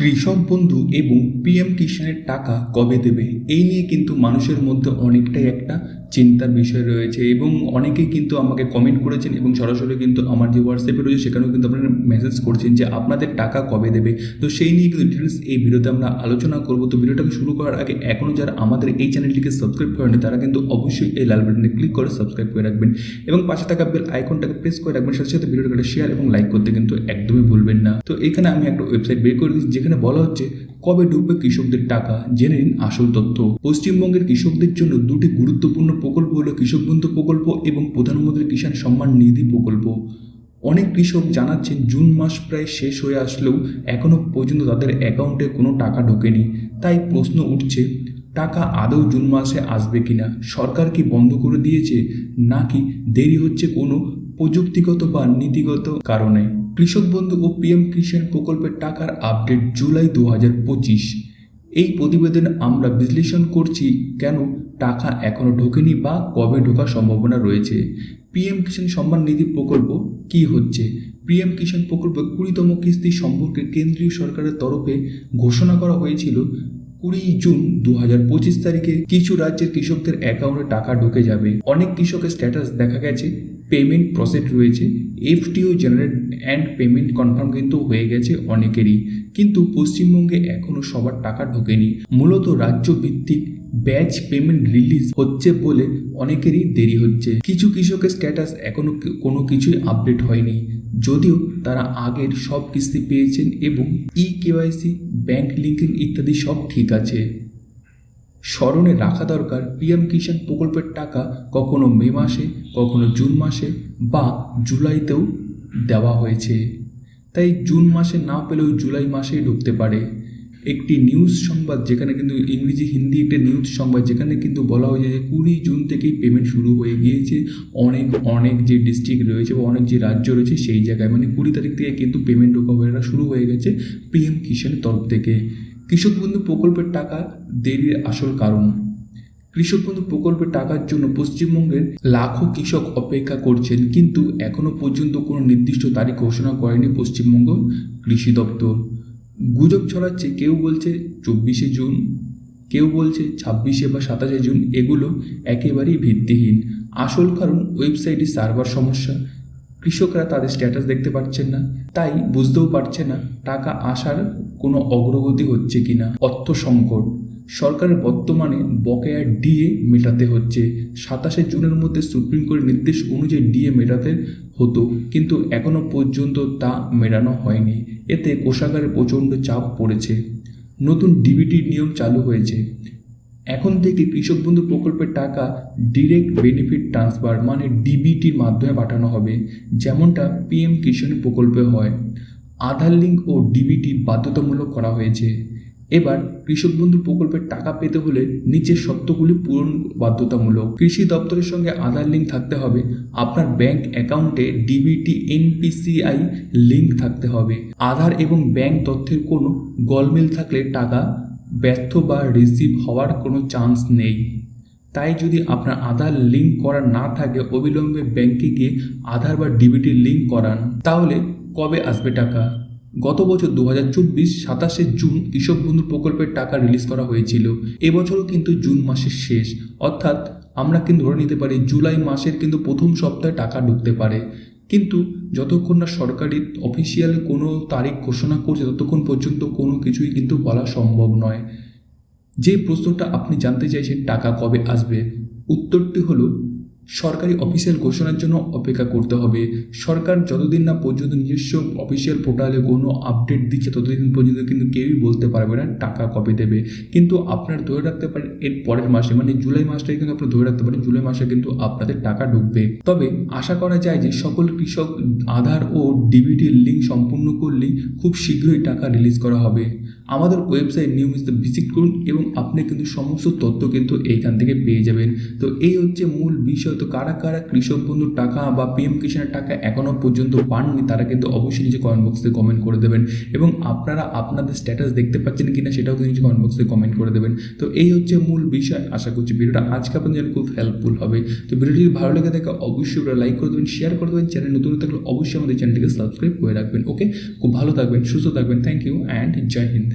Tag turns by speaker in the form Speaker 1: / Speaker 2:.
Speaker 1: কৃষক বন্ধু এবং পিএম কিষাণের টাকা কবে দেবে? এই নিয়ে কিন্তু মানুষের মধ্যে অনেকটাই একটা চিন্তার বিষয় রয়েছে এবং অনেকেই কিন্তু আমাকে কমেন্ট করেছেন এবং সরাসরি কিন্তু আমার যে হোয়াটসঅ্যাপে রয়েছে সেখানেও কিন্তু আপনারা মেসেজ করছেন যে আপনাদের টাকা কবে দেবে? তো সেই নিয়ে কিন্তু ডিটেলস এই ভিডিওতে আমরা আলোচনা করব। তো ভিডিওটাকে শুরু করার আগে এখনও যারা আমাদের এই চ্যানেলটিকে সাবস্ক্রাইব করেনি তারা কিন্তু অবশ্যই এই লাল বাটনে ক্লিক করে সাবস্ক্রাইব করে রাখবেন এবং পাশে থাকা বেল আইকনটাকে প্রেস করে রাখবেন। সাথে সাথে ভিডিওটাকে শেয়ার এবং লাইক করতে কিন্তু একদমই ভুলবেন না। তো এখানে আমি একটা ওয়েবসাইট বের করে দিচ্ছি যেখানে বলা হচ্ছে, কবে ঢুকবে কৃষকদের টাকা? জেনে নিন আসল তথ্য। পশ্চিমবঙ্গের কৃষকদের জন্য দুটি গুরুত্বপূর্ণ প্রকল্প হলো কৃষক বন্ধু প্রকল্প এবং প্রধানমন্ত্রী কিষাণ সম্মান নিধি প্রকল্প। অনেক কৃষক জানাচ্ছেন, জুন মাস প্রায় শেষ হয়ে আসলেও এখনও পর্যন্ত তাদের অ্যাকাউন্টে কোনো টাকা ঢোকেনি। তাই প্রশ্ন উঠছে, টাকা আদৌ জুন মাসে আসবে কিনা? সরকার কি বন্ধ করে দিয়েছে? নাকি দেরি হচ্ছে কোনো প্রযুক্তিগত বা নীতিগত কারণে। কৃষক বন্ধু ও পিএম কিষাণ প্রকল্পের টাকার আপডেট জুলাই দু হাজার পঁচিশ। এই প্রতিবেদনে আমরা বিশ্লেষণ করছি কেন টাকা এখনও ঢোকেনি বা কবে ঢোকার সম্ভাবনা রয়েছে। পিএম কিষাণ সম্মান নিধি প্রকল্প কি হচ্ছে? পিএম কিষাণ প্রকল্পে কুড়িতম কিস্তি সম্পর্কে কেন্দ্রীয় সরকারের তরফে ঘোষণা করা হয়েছিল কুড়ি জুন দু হাজার পঁচিশ তারিখে কিছু রাজ্যের কৃষকদের অ্যাকাউন্টে টাকা ঢুকে যাবে। অনেক কৃষকের স্ট্যাটাস দেখা গেছে, পেমেন্ট প্রসেস রয়েছে। FTO generate and payment confirm কিন্তু হয়ে গেছে অনেকেরই। কিন্তু পশ্চিমবঙ্গে এখনও সবার টাকা ঢোকেনি। মূলত রাজ্য ভিত্তিক ব্যাচ পেমেন্ট রিলিজ হচ্ছে বলে অনেকেরই দেরি হচ্ছে। কিছু কৃষকের স্ট্যাটাস এখনও কোনো কিছুই আপডেট হয়নি। যদিও তারা আগের সব কিস্তি পেয়েছেন এবং ই কেওয়াইসি ব্যাংক লিঙ্কিং ইত্যাদি সব ঠিক আছে। স্মরণে রাখা দরকার, পিএম কিষাণ প্রকল্পের টাকা কখনো মে মাসে, কখনো জুন মাসে বা জুলাইতেও দেওয়া হয়েছে। তাই জুন মাসে না পেলেও জুলাই মাসেই ঢুকতে পারে। একটি নিউজ সংবাদ যেখানে কিন্তু ইংরেজি, হিন্দি একটা নিউজ সংবাদ যেখানে কিন্তু বলা হয়েছে যে কুড়ি জুন থেকেই পেমেন্ট শুরু হয়ে গিয়েছে। অনেক অনেক যে ডিস্ট্রিক্ট রয়েছে বা অনেক যে রাজ্য রয়েছে সেই জায়গায়। মানে কুড়ি তারিখ থেকে কিন্তু পেমেন্ট হয়ে শুরু হয়ে গেছে পিএম কিষাণের তরফ থেকে। কৃষক বন্ধু প্রকল্পের টাকা দেরির আসল কারণ। কৃষক বন্ধু প্রকল্পের টাকার জন্য পশ্চিমবঙ্গের লাখো কৃষক অপেক্ষা করছেন, কিন্তু এখনও পর্যন্ত কোনো নির্দিষ্ট তারিখ ঘোষণা করেনি পশ্চিমবঙ্গ কৃষি দপ্তর। গুজব ছড়াচ্ছে, কেউ বলছে চব্বিশে জুন, কেউ বলছে ছাব্বিশে বা সাতাশে জুন, এগুলো একেবারেই ভিত্তিহীন। আসল কারণ ওয়েবসাইটে সার্ভার সমস্যা, কৃষকরা তাদের স্ট্যাটাস দেখতে পাচ্ছেন না, তাই বুঝতেও পারছে না, টাকা আসার কোনো অগ্রগতি হচ্ছে কিনা, অর্থ সংকট। সরকারের বর্তমানে বকেয়া ডিএ মেটাতে হচ্ছে। সাতাশে জুনের মধ্যে সুপ্রিম কোর্টের নির্দেশ অনুযায়ী ডিএ মেটাতে হতো, কিন্তু এখনও পর্যন্ত তা মেটানো হয়নি। এতে কোষাগারে প্রচণ্ড চাপ পড়েছে। নতুন ডিবিটির নিয়ম চালু হয়েছে। এখন থেকে কৃষক বন্ধু প্রকল্পের টাকা ডিরেক্ট বেনিফিট ট্রান্সফার মানে ডিবিটির মাধ্যমে পাঠানো হবে, যেমনটা পিএম কিষাণ প্রকল্পে হয়। আধার লিঙ্ক ও ডিবিটি বাধ্যতামূলক করা হয়েছে। এবার কৃষক বন্ধু প্রকল্পের টাকা পেতে হলে নিচের শর্তগুলি পূরণ বাধ্যতামূলক। কৃষি দপ্তরের সঙ্গে আধার লিঙ্ক থাকতে হবে। আপনার ব্যাংক অ্যাকাউন্টে ডিবিটি এনপিসিআই লিঙ্ক থাকতে হবে। আধার এবং ব্যাংক তথ্যের কোনো গলমিল থাকলে টাকা ব্যর্থ বা রিসিভ হওয়ার কোনো চান্স নেই। তাই যদি আপনার আধার লিঙ্ক করা না থাকে, অবিলম্বে ব্যাংকে গিয়ে আধার বা ডিবিটি লিঙ্ক করান। তাহলে কবে আসবে টাকা? গত বছর দু হাজার চব্বিশ সাতাশে জুন কৃষক বন্ধু প্রকল্পের টাকা রিলিজ করা হয়েছিল। এবছরও কিন্তু জুন মাসের শেষ। অর্থাৎ আমরা কিন্তু ধরে নিতে পারি জুলাই মাসের কিন্তু প্রথম সপ্তাহে টাকা ঢুকতে পারে। কিন্তু যতক্ষণ না সরকারি অফিসিয়াল কোনো তারিখ ঘোষণা করছে, ততক্ষণ পর্যন্ত কোনো কিছুই কিন্তু বলা সম্ভব নয়। যে প্রশ্নটা আপনি জানতে চাইছেন, টাকা কবে আসবে? উত্তরটি হলো সরকারি অফিসিয়াল ঘোষণার জন্য অপেক্ষা করতে হবে। সরকার যতদিন না পর্যন্ত নিজস্ব অফিসিয়াল পোর্টালে কোনো আপডেট দিচ্ছে, ততদিন পর্যন্ত কিন্তু কেউই বলতে পারবে না টাকা কবে দেবে। কিন্তু আপনার ধরে রাখতে পারেন, এর পরের মাসে মানে জুলাই মাসটাই কিন্তু আপনি ধরে রাখতে পারেন, জুলাই মাসে কিন্তু আপনাদের টাকা ঢুকবে। তবে আশা করা যায় যে সকল কৃষক আধার ও ডিবিটির লিঙ্ক সম্পূর্ণ করলেই খুব শীঘ্রই টাকা রিলিজ করা হবে। আমাদের ওয়েবসাইট নিয়মিত ভিজিট করুন এবং আপনি কিন্তু সমস্ত তথ্য কিন্তু এইখান থেকে পেয়ে যাবেন। তো এই হচ্ছে মূল বিষয়। তো কারা কারা কৃষক বন্ধুর টাকা বা পিএম কিষানের টাকা এখনও পর্যন্ত পাননি, তারা কিন্তু অবশ্যই নিজে কমেন্ট বক্সে কমেন্ট করে দেবেন। এবং আপনারা আপনাদের স্ট্যাটাস দেখতে পাচ্ছেন কিনা সেটাও কিন্তু নিচে কমেন্ট বক্সে কমেন্ট করে দেবেন। তো এই হচ্ছে মূল বিষয়। আশা করছি ভিডিওটা আজকে আপনাদের খুব হেল্পফুল হবে। তো ভিডিওটি যদি ভালো লেগে থাকে, অবশ্যই লাইক করে দেবেন শেয়ার করে দেবেন। চ্যানেল নতুন থাকলে অবশ্যই আমাদের চ্যানেলটিকে সাবস্ক্রাইব করে রাখবেন ওকে খুব ভালো থাকবেন, সুস্থ থাকবেন। Thank you and Jai Hind